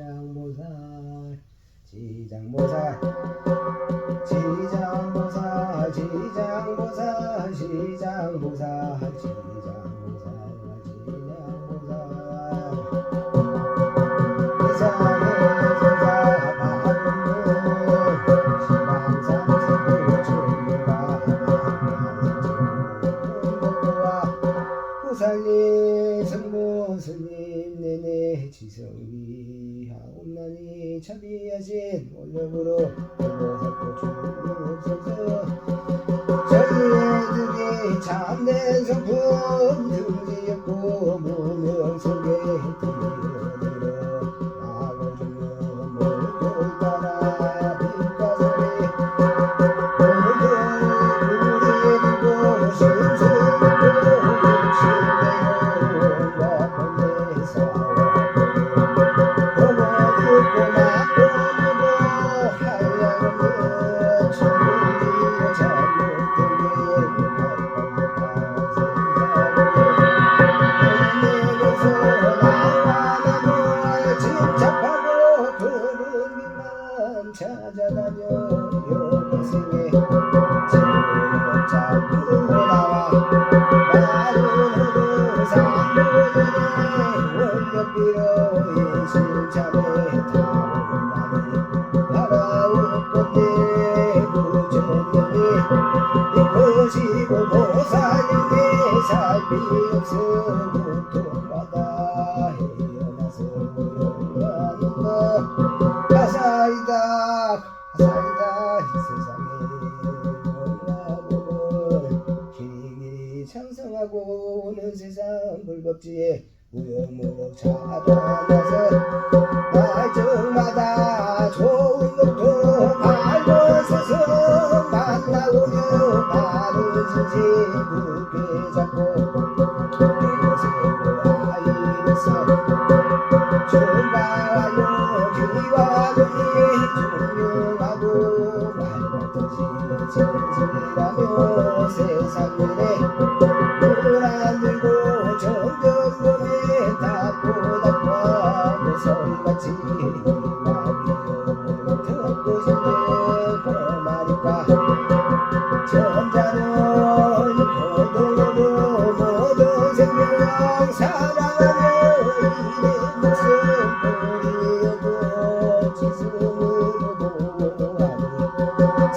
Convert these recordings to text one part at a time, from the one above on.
지장보살 지장보살 살 세상에 세상 바른 후살리 성모 스님 내내 지성이 하옵나니 참비하신 원력으로 보살고 주옵소서 이것이고 보살님의 살피 없어 고통받아 헤어나서 영원한다 가사이다 가사이다 이 세상에 원나보고 길이길이 창성하고 오는 세상 불법지에 무역무역 찾아나서 날정마다 좋은 것도 밟고 서서 만나오며 바른 진실 굳게 잡고 이곳에 아이로서 정바와요. 기와 눈이 중요하고 말같이 진실하며 세상에 눈안 들고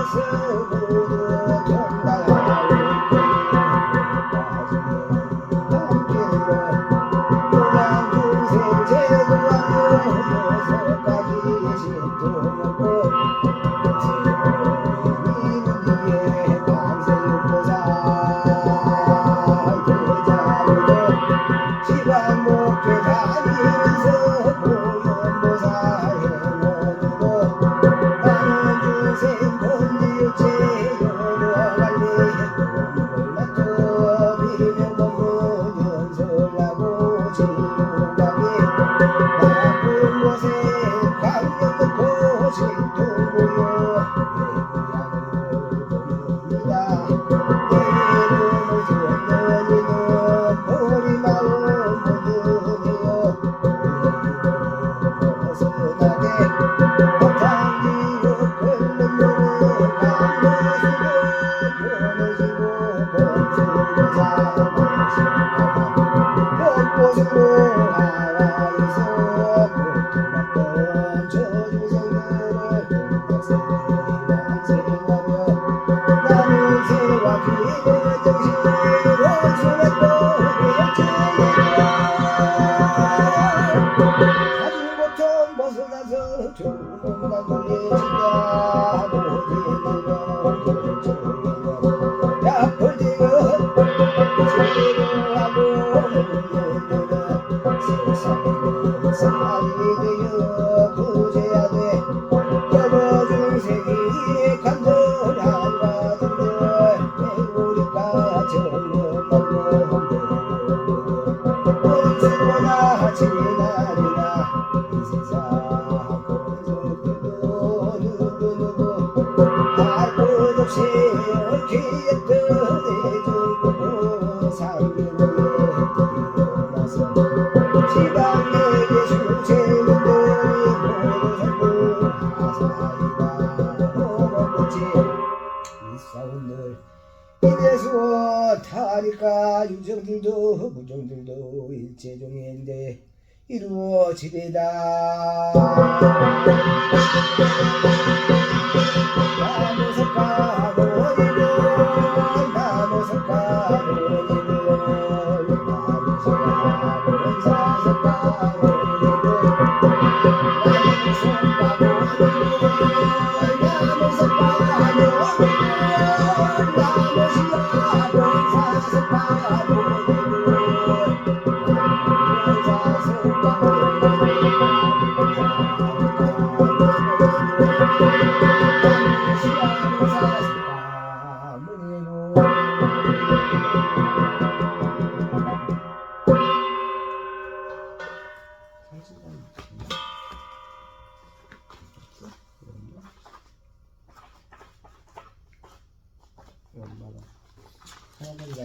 Yes, 넣고 신통고요 내 고향을 보입니다 내 이름을 전년이는 보리마음 모두네요 벗어나게 박탕기로 끓는 물 지가 모지는 공중에 약불지가 세상에는 살이 되어 구제야 돼 여보 중생이 간절한 가슴들 우리가 정말 언제보다 지나리나 이 세상 이래서 타니까 유정들도 무정들도 일제종인데 이루어지리다 나무석가로 니고 나무석가로 니고 나무석가로 니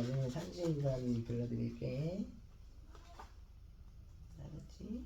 나중에 산지인간 불러드릴게. 알았지?